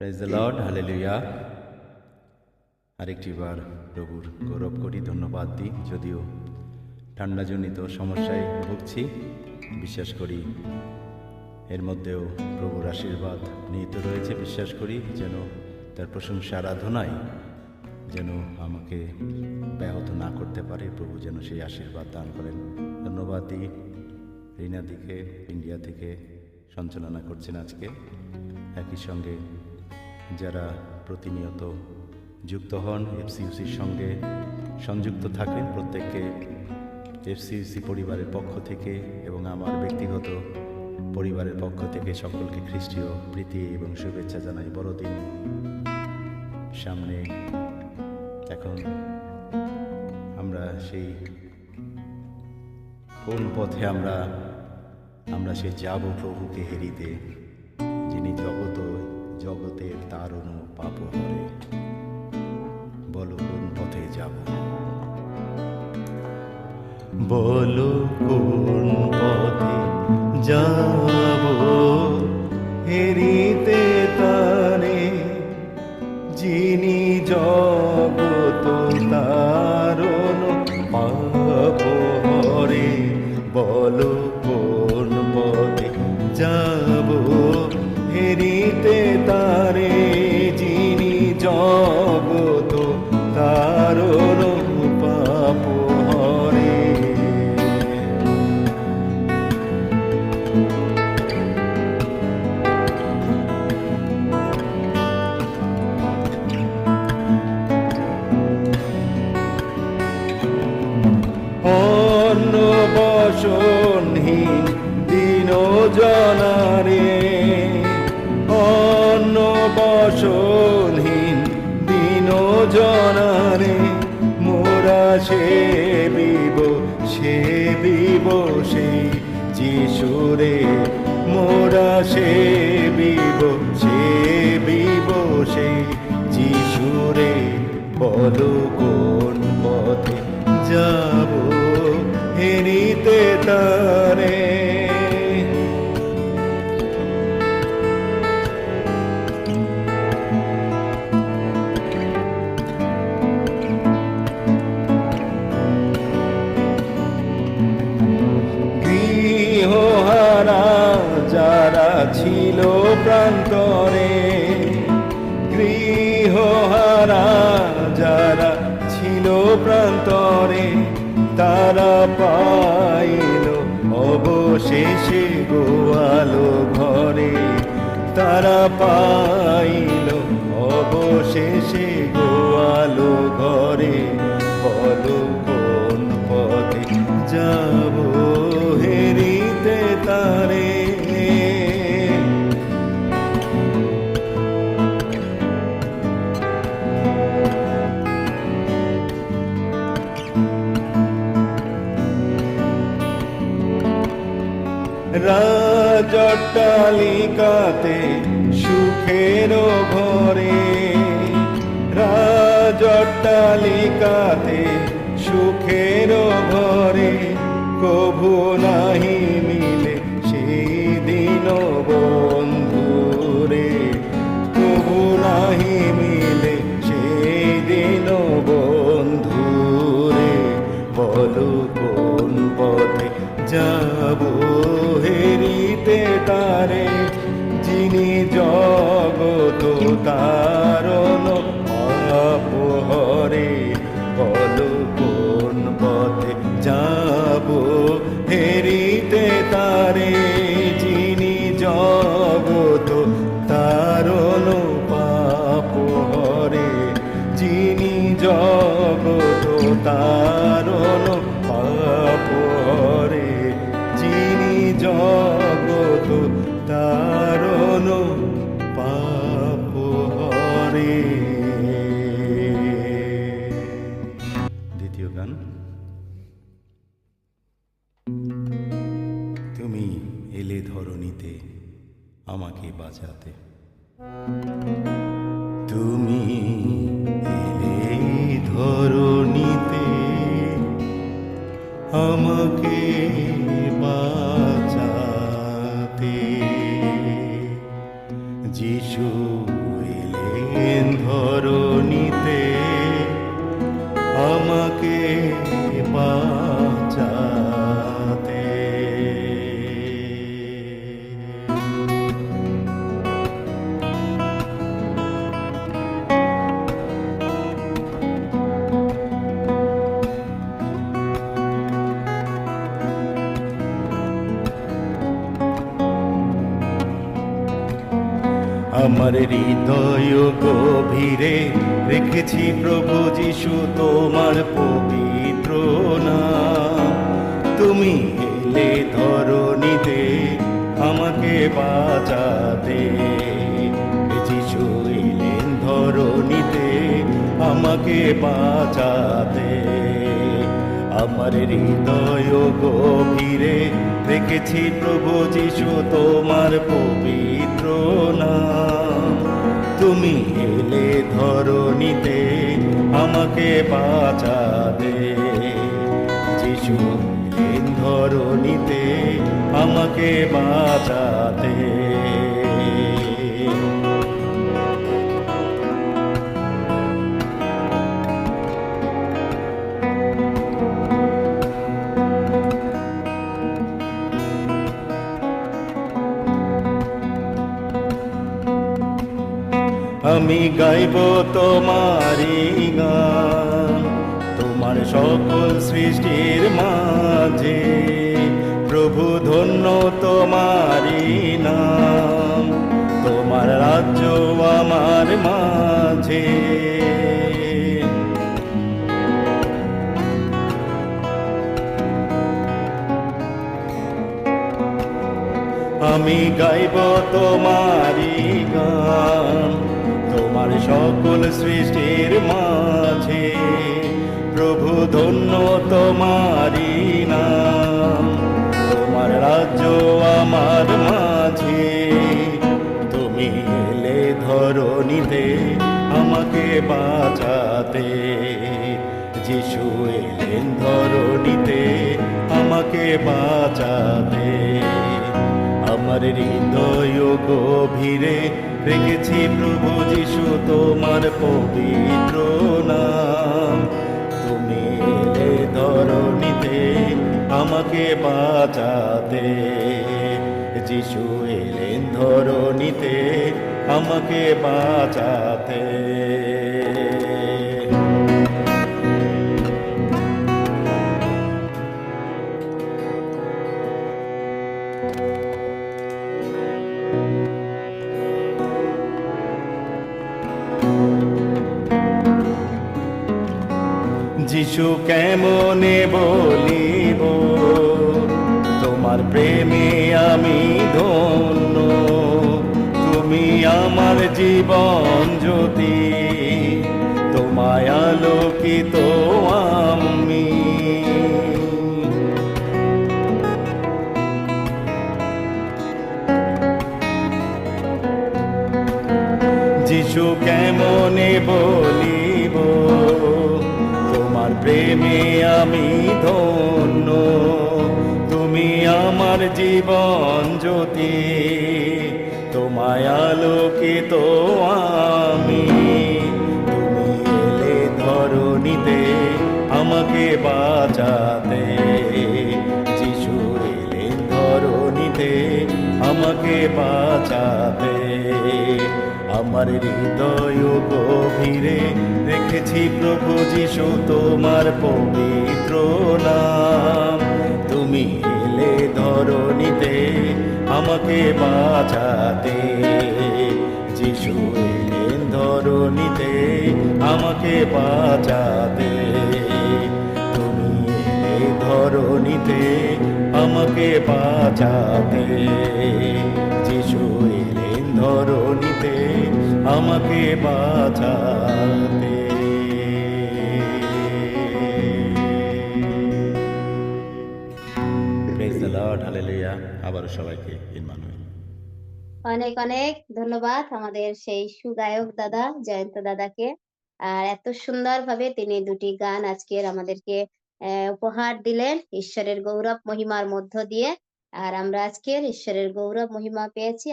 Prize the Lord hallelujah আরেকটি বার প্রভুর গৌরব করি, ধন্যবাদ দিই। যদিও ঠান্ডাজনিত সমস্যায় ভুগছি, বিশ্বাস করি এর মধ্যেও প্রভুর আশীর্বাদ নিহিত রয়েছে, বিশ্বাস করি যেন তার প্রশংসা আরাধনায় যেন আমাকে ব্যাহত না করতে পারে, প্রভু যেন সেই আশীর্বাদ দান করেন। ধন্যবাদ দিই। রিনা দিকে, ইন্ডিয়া থেকে সঞ্চালনা করছেন আজকে। একই সঙ্গে যারা প্রতিনিয়ত যুক্ত হন এফসিউসির সঙ্গে, সংযুক্ত থাকেন প্রত্যেককে এফসিউসি পরিবারের পক্ষ থেকে এবং আমার ব্যক্তিগত পরিবারের পক্ষ থেকে সকলকে খ্রিস্টীয় প্রীতি এবং শুভেচ্ছা জানাই। বড়দিন সামনে এখন আমরা সেই কোন পথে আমরা আমরা সে যাব প্রভুকে হেরিতে যিনি জগত জগতের তারণ পাপ হরে বলো কোন পথে যাব? বলো কোন পথে যাব? হেরিতে অন্য বসনহীন দিন জনারে। অন্য বসনহীন দিন জনারে, মোরা সে বিব সে বিব সেই যিশুরে। মোরা সে বিব সে বিব সেই যিশুরে। বলো কোন পথে যাব তারে। গৃহহারা ছিল প্রান্তরে গৃহহারা যারা অবশেষে আলো ঘরে তারা পাইল রাজটালিকাতে সুখের ঘরে রাজটালিকাতে সুখের ঘরে কভু নাহি এলে ধরণীতে আমাকে বাঁচাতে তুমি এলে ধরণীতে আমাকে বাঁচাতে। যিশু ধরণীতে আমাকে আমার হৃদয় গভীরে রেখেছি প্রভু যিশু, তোমার পবিত্র নাম। তুমি এলে ধরণীতে আমাকে বাঁচাতে। যিশু এলেন ধরণীতে আমাকে বাঁচাতে। আমার হৃদয় গভীরে রেখেছি প্রভু যিশু, তোমার পবিত্র নাম। তুমি এলে ধরণীতে আমাকে বাঁচাতে। যিশু ধরণীতে আমাকে বাঁচাতে। আমি গাইব তোমারি গান। তোমার সকল সৃষ্টির মাঝে প্রভু ধন্য তোমারি নাম। তোমার রাজ্য আমার মাঝে। আমি গাইব তোমারি গান। সকল সৃষ্টির মাঝে, প্রভু ধন্য তোমারি নাম। তোমার রাজ্য আমার মাঝে, তুমি এলে ধরণীতে আমাকে বাঁচাতে। যিশু এলেন ধরণীতে আমাকে বাঁচাতে। আমার হৃদয় গভীরে রেখেছি প্রভু যিশু, তোমার পবিত্র নাম। তুমি ধরণীতে আমাকে বাঁচাতে। যিশু এলেন ধরণীতে আমাকে বাঁচাতে। যিশু কেমনে বলিব? তোমার প্রেমে আমি ধন্য। তুমি আমার জীবন জ্যোতি। তোমায় আলোকিত আমি। যিশু কেমনে তোমার প্রেমে আমি ধন্য। তুমি আমার জীবন জ্যোতি। তোমায় আলোকিত আমি। তুমি এলে ধরণীতে আমাকে বাঁচাতে। যিশু এলেন ধরণীতে আমাকে বাঁচাতে। আমার হৃদয় গভীরে রেখেছি প্রভু যিশু, তোমার পবিত্র নাম। তুমি এলে ধরণীতে আমাকে বাঁচাতে। যিশু এলেন ধরণীতে আমাকে বাঁচাতে। তুমি এলে ধরণীতে আমাকে বাঁচাতে। যিশু এলেন ধরণীতে আমাকে বাঁচাতে। প্রেজ দ্য লর্ড হালেলুয়া আবারও সবাইকে ইনমানুয়েল অনেক অনেক ধন্যবাদ আমাদের সেই সুগায়ক দাদা, জয়ন্ত দাদাকে। আর এত সুন্দর ভাবে তিনি দুটি গান আজকের আমাদেরকে উপহার দিলেন ঈশ্বরের গৌরব মহিমার মধ্য দিয়ে। আর আমরা আজকের ঈশ্বরের গৌরব মহিমা পেয়েছি।